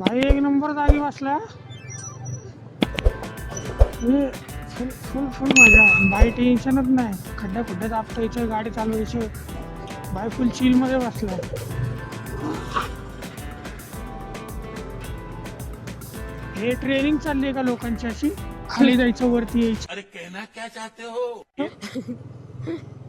भाई एक नंबर जागी बसला. फुल फुल फुल मजा. बाई टेन्शनच नाही. खड्ड्या खड्ड्यात आपटायचं गाडी चालवायचं. बाई फुल चिलमध्ये बसला. हे ट्रेनिंग चालली आहे का लोकांची अशी? खाली जायचं वरती यायचं. अरे कहना क्या चाहते हो?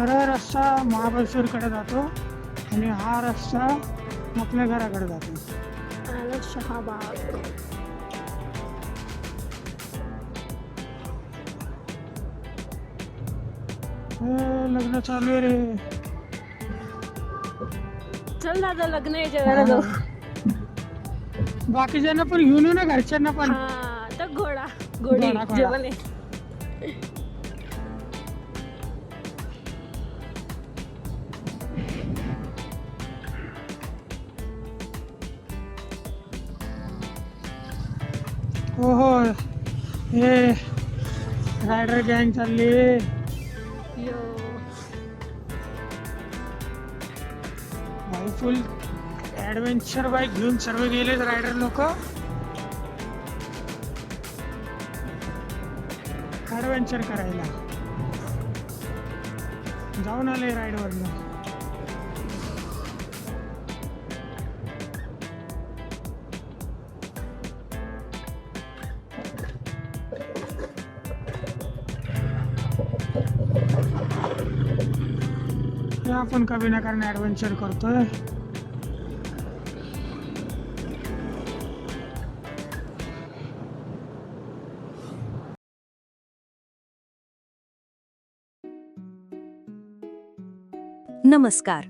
सरळ रस्ता महाबळेश्वरकडे जातो आणि हा रस्ता आपल्या घराकडे जातो. शहाबाग हे लग्न चालू आहे रे. चल दादा लग्न आहे जेवायला जाऊ. बाकीच्यांना पण घेऊन येऊ ना घरच्यांना पण. हा तर घोडा घोडी घोडा, घोडा. जेवण आहे. हे रायडर गँग चालली. फुल ॲडव्हेंचर बाईक घेऊन सर्व गेलेत रायडर लोक. ॲडव्हेंचर करायला. जाऊन आले राईडवरनं आपण का विनाकारण ॲडव्हेंचर करतोय? नमस्कार.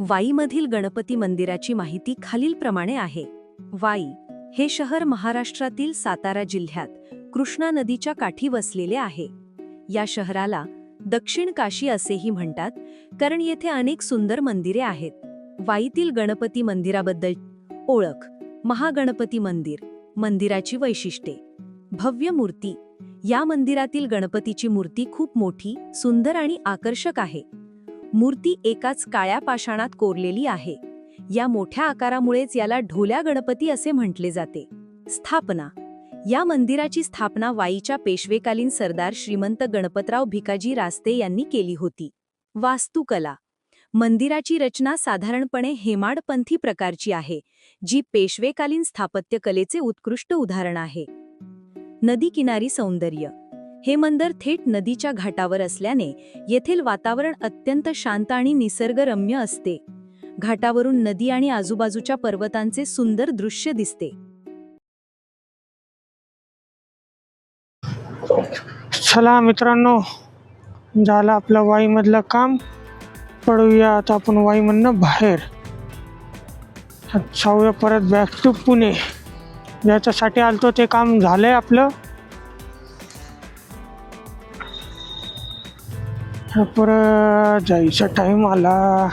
वाईमधील गणपती मंदिराची माहिती खालीलप्रमाणे आहे. वाई हे शहर महाराष्ट्रातील सातारा जिल्ह्यात कृष्णा नदीच्या काठी वसलेले आहे. या शहराला दक्षिण काशी असेही म्हणतात कारण येथे अनेक सुंदर मंदिरे आहेत. वाईतील गणपती मंदिराबद्दल ओळख महागणपती मंदिर मंदिराची वैशिष्ट्ये भव्य मूर्ती या मंदिरातील गणपतीची मूर्ती खूप मोठी सुंदर आणि आकर्षक आहे. मूर्ती एकाच काळ्या पाषाणात कोरलेली आहे. या मोठ्या आकारामुळेच याला ढोल्या गणपती असे म्हटले जाते. स्थापना या मंदिराची स्थापना वाईच्या पेशवेकालीन सरदार श्रीमंत गणपतराव भिकाजी रास्ते यांनी केली होती. वास्तुकला. मंदिराची रचना साधारणपणे हेमाडपंथी प्रकारची आहे जी पेशवेकालीन स्थापत्यकलेचे उत्कृष्ट उदाहरण आहे. नदी किनारी सौंदर्य. हे मंदिर थेट नदीच्या घाटावर असल्याने येथील वातावरण अत्यंत शांत आणि निसर्गरम्य असते. घाटावरून नदी आणि आजूबाजूच्या पर्वतांचे सुंदर दृश्य दिसते. चला मित्रांनो झालं आपलं वाईमधलं काम. पडूया आता आपण वाईमधनं बाहेर. जाऊया परत बॅक टू पुणे. ज्याच्यासाठी आलतो ते काम झालंय आपलं. परत जायचा टाईम आला.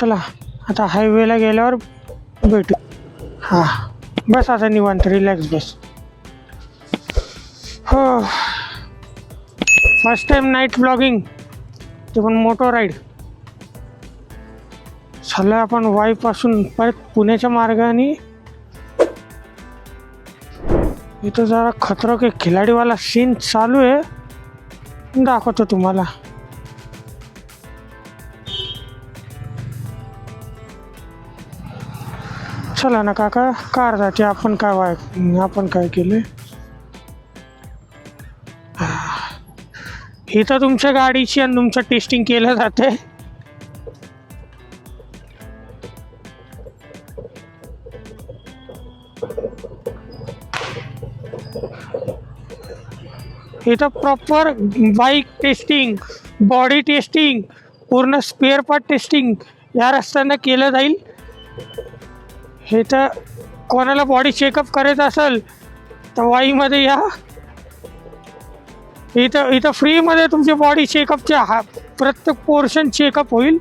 चला आता हायवेला गेल्यावर भेटू. हां बस आता निवांत रिलॅक्स बस. हो. फर्स्ट टाइम नाईट ब्लॉगिंग ते पण मोटो राईड झालं आपण वाईपासून परत पुण्याच्या मार्गाने. इथं जरा खतरो के खिलाडीवाला सीन चालू आहे. दाखवतो तुम्हाला. चला ना काका कार जाते आपण काय वाय आपण काय केले? इथं तुमच्या गाडीची आणि तुमचं टेस्टिंग केलं जाते. इथं proper bike testing body testing पूर्ण स्पेअर पार्ट टेस्टिंग या रस्त्यानं केलं जाईल. हे तर कोणाला बॉडी चेकअप करायचं असेल तर वाईमध्ये या. इथं इथं फ्रीमध्ये तुमची बॉडी चेकअपचे हा प्रत्येक पोर्शन चेकअप होईल.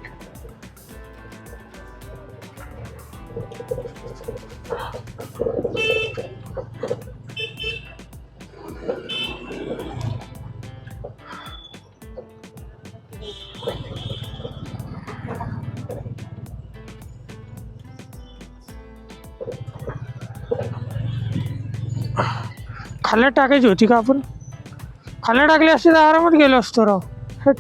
खाल्या टाकायची होती का आपण? खाल्या टाकली असते तर आरामात गेलो असतो राव. हट.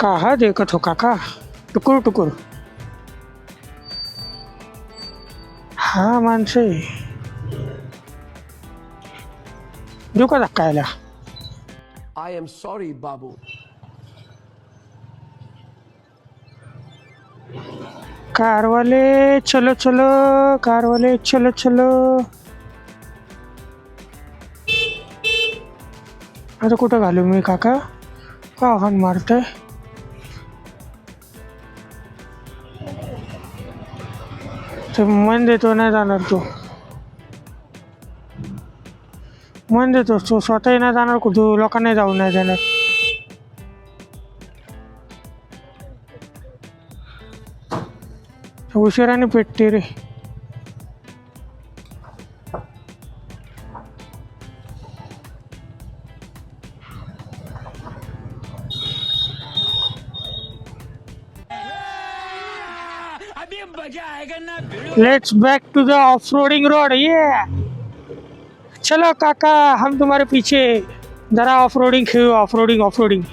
कहा देखत हो काका? टुकुर टुकुर. हा माणसे. देऊ का धक्का याला I am sorry, Babu. कारवाले चलो चलो. कारवाले चलो चलो. आता कुठं घालू मी काका? का हॉर्न मारतोय? मन देतो नाही जाणार तो. मन देतो तो स्वतःही नाही जाणार कुठं लोकांनाही जाऊ नाही जाणार उशिराने पेटते रे. Let's back to the off roading road ये चलो काका हम तुम्हारे पीछे जरा off roading off roading off roading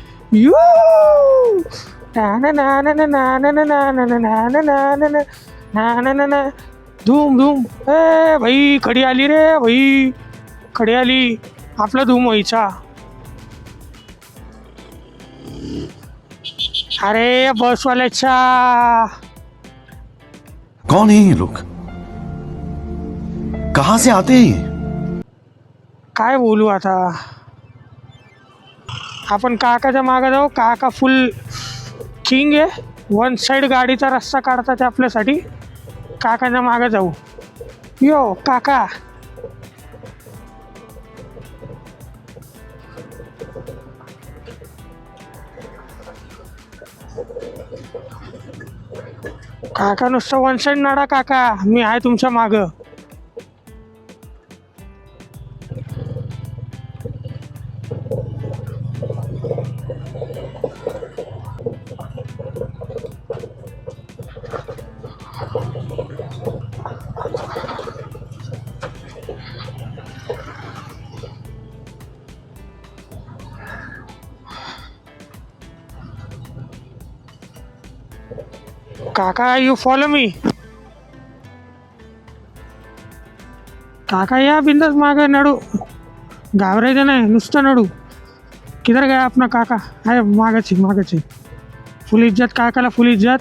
धूम धूम ए भाई खडी आली रे भाई खडी आली आपला धूम व्हायचा अरे बस वाले छा कौन है ये लोग? कहां से आते हैं ये? काय बोलू आता? आपण काकाच्या मागं जाऊ. काका फुल किंग आहे. वन साईड गाडीचा रस्ता काढतात आपल्यासाठी. काकाच्या मागं जाऊ. यो काका. काका नुसतं वन साईड नडा काका. मी आहे तुमच्या मागं. काका यू फॉलो मी काका या बिंदास मागे नडू. घाबरायचं नाही नुसतं नडू. किधर गया अपना काका? आहे मागाची मागाची. फुल इज्जत काकाला फुल इज्जत.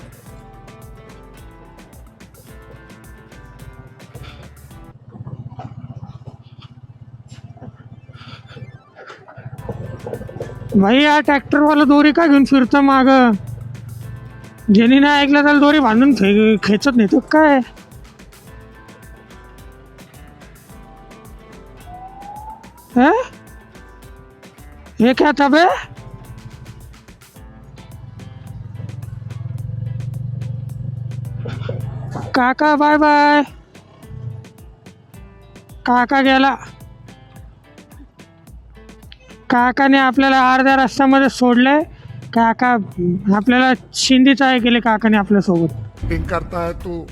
भाई या ट्रॅक्टरवाला दोरी का घेऊन फिरतं मागं? ज्यांनी नाही ऐकलं त्याला दोरी बांधून खे खेचत नाही. तो काय? हे? ये क्या था बे? काका बाय बाय. काका गेला. काकाने आपल्याला अर्ध्या रस्त्यामध्ये सोडलंय. काका आपल्याला शिंदीच आहे केले काकाने आपल्यासोबत. चीटिंग करता है तू.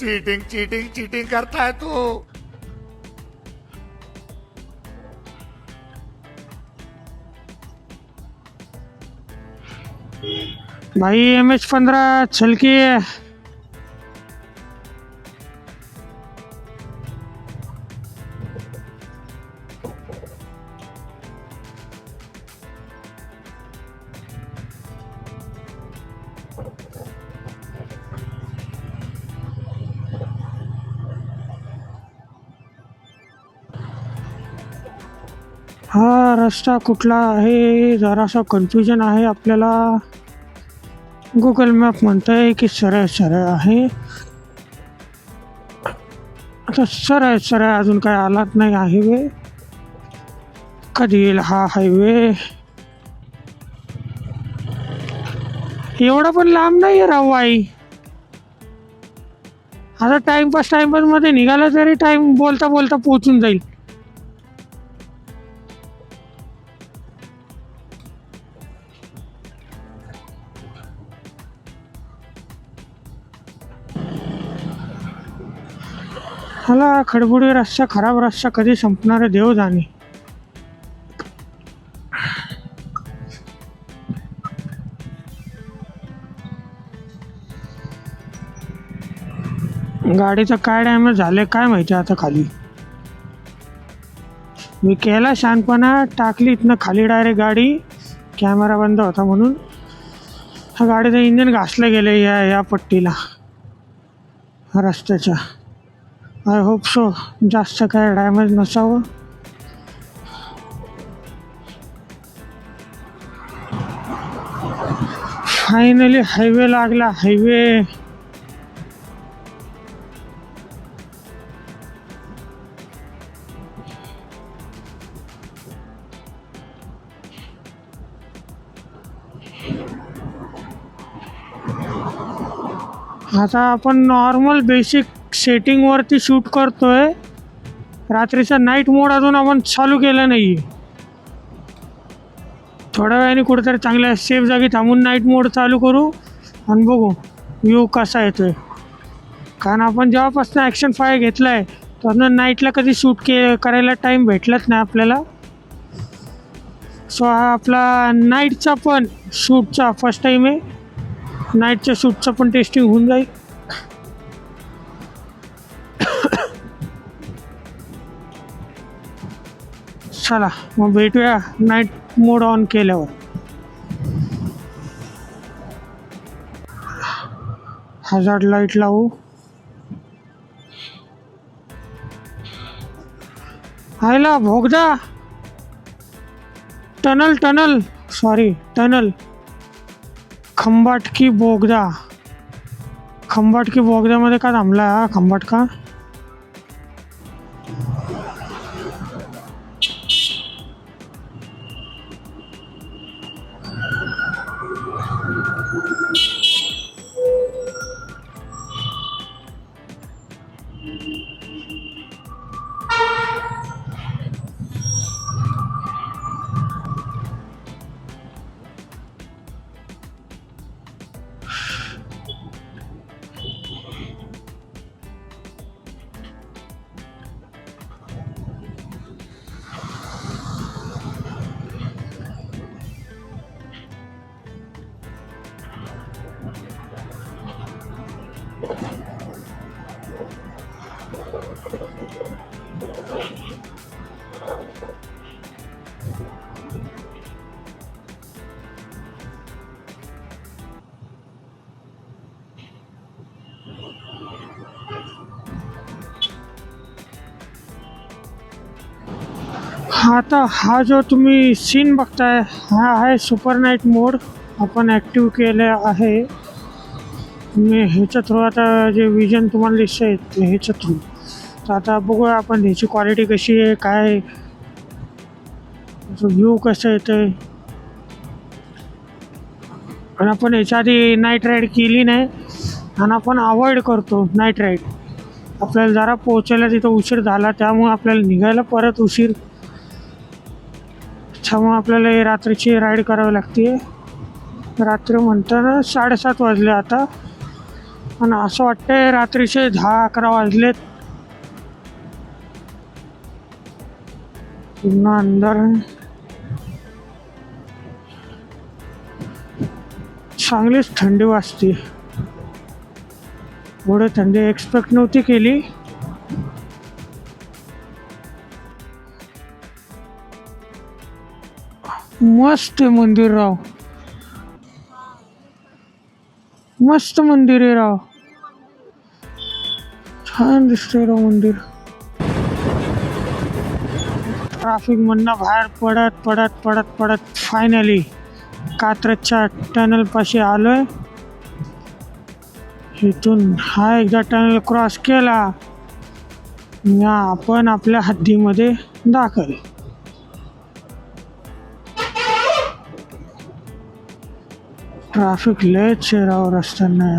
चीटिंग चीटिंग चीटिंग करता है तू. भाई एम एच पंद्रह चल हा रस्ता कुठला आहे? जरासा कन्फ्युजन आहे आपल्याला. गुगल मॅप म्हणतंय की सरळ सरळ आहे. आता सरळ सरळ अजून काय आलाच नाही हायवे कधी येईल हा हायवे एवढा पण लांब नाही आहे राव आई आता टाइमपास टाइमपासमध्ये निघाला तरी टाइम बोलता बोलता पोचून जाईल. हाला खडबुडी रस्ता खराब रस्ता कधी संपणार देव जाणे गाडीचं काय डॅमेज झालं काय माहिती आता खाली? मी केला शानपणा टाकली इथनं खाली डायरेक्ट गाडी कॅमेरा बंद होता म्हणून. हा गाडीचं इंजिन घासलं गेलं या या पट्टीला. रस्त्याच्या. आय होप सो जास्त काय डॅमेज नसावं. फायनली हायवे लागला. हायवे आता आपण नॉर्मल बेसिक सेटिंगवरती शूट करतो आहे रात्रीचा नाईट मोड अजून आपण चालू केला नाही थोड्या वेळाने कुठेतरी चांगल्या सेफ जागी थांबून नाईट मोड चालू करू आणि बघू व्ह्यू कसा येतो आहे कारण आपण जेव्हापासून ॲक्शन फाय घेतला आहे त्यातनं नाईटला कधी शूट के करायला टाईम भेटलाच नाही आपल्याला. सो हा आपला नाईटचा पण शूटचा फर्स्ट टाईम आहे. नाईटच्या शूटचं पण टेस्टिंग होऊन जाईल. चला मग भेटूया नाईट मोड ऑन केल्यावर. हजार्ड लाइट लावू. आयला भोगदा. Tunnel tunnel. Sorry tunnel. Khambatki बोगदा. खंबाटकी बोगद्यामध्ये का थांबला हा? खंबाटका? आता हा जो तुम्ही सीन बघताय हा आहे सुपर नाईट मोड आपण ॲक्टिव्ह केले आहे. मी ह्याच्या थ्रू आता जे विजन तुम्हाला दिसतंय ह्याच्या थ्रू तर आता बघूया आपण ह्याची क्वालिटी कशी आहे काय व्ह्यू कसं येतं आणि आपण ह्याच्या आधी नाईट राईड केली नाही. आणि आपण अवॉइड करतो नाईट राईड आपल्याला जरा पोहोचायला तिथं उशीर झाला त्यामुळे आपल्याला निघायला परत उशीर त्यामुळे आपल्याला रात्रीची राईड करावी लागते रात्री म्हणताना साडेसात वाजले आता. आणि असं वाटतंय रात्रीचे दहा अकरा वाजलेत. पूर्ण अंदर चांगलीच थंडी वाजते एवढी थंडी एक्सपेक्ट नव्हती केली. मस्त मंदिर राव. मस्त मंदिर आहे राव. छान दिसतंय राव मंदिर. ट्राफिक मधनं बाहेर पडत पडत पडत पडत फायनली कात्रजच्या टनल पाशी आलोय. इथून हा एकदा टनल क्रॉस केला. आपण आपल्या हद्दीमध्ये दाखल. ट्रॅफिक लय शेरावर असताना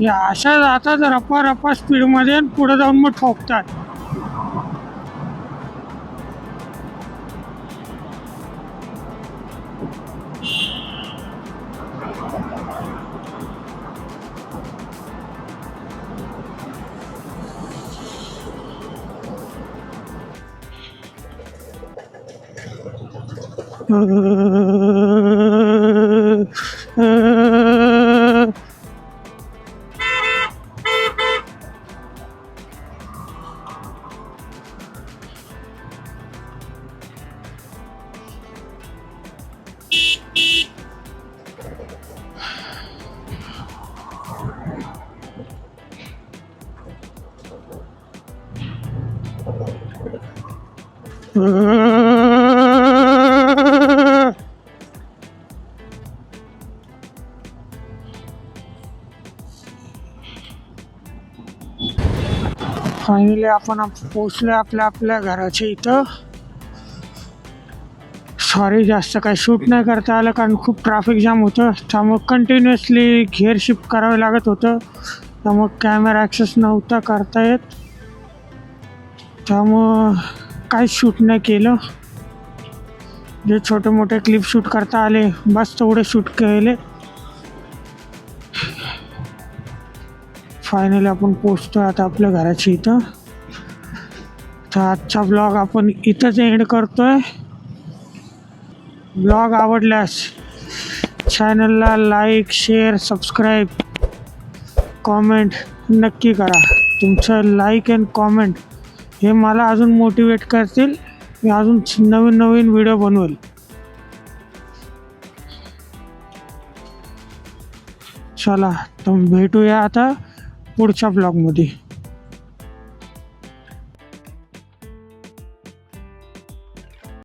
या अशा जातात रप्पा रपा स्पीडमध्ये आणि पुढे जाऊन मग ठोकतात. Mm-hmm. फायनली आपण आप- आपल्या आपल्या घराच्या इथं. सॉरी जास्त काही शूट नाही करता आलं कारण खूप ट्रॅफिक जाम होतं. त्यामुळं कंटिन्युअसली घेअर शिफ्ट करावं लागत होतं. त्यामुळं कॅमेरा ॲक्सेस नव्हता करता येत. त्यामुळं काहीच शूट नाही केलं. जे छोटे मोठे क्लिप शूट करता आले बस तेवढे शूट केले. फायनली आपण पोचतो आता आपल्या घराच्या इथं. तर आजचा ब्लॉग आपण इथंच एंड करतोय. ब्लॉग आवडल्यास चॅनलला लाईक शेअर सबस्क्राईब कॉमेंट नक्की करा. तुमचं लाईक अँड कॉमेंट हे मला अजून मोटिवेट करतील. मी अजून नवीन नवीन व्हिडिओ बनवेल. चला तर भेटूया आता. पुढच्या ब्लॉगमध्ये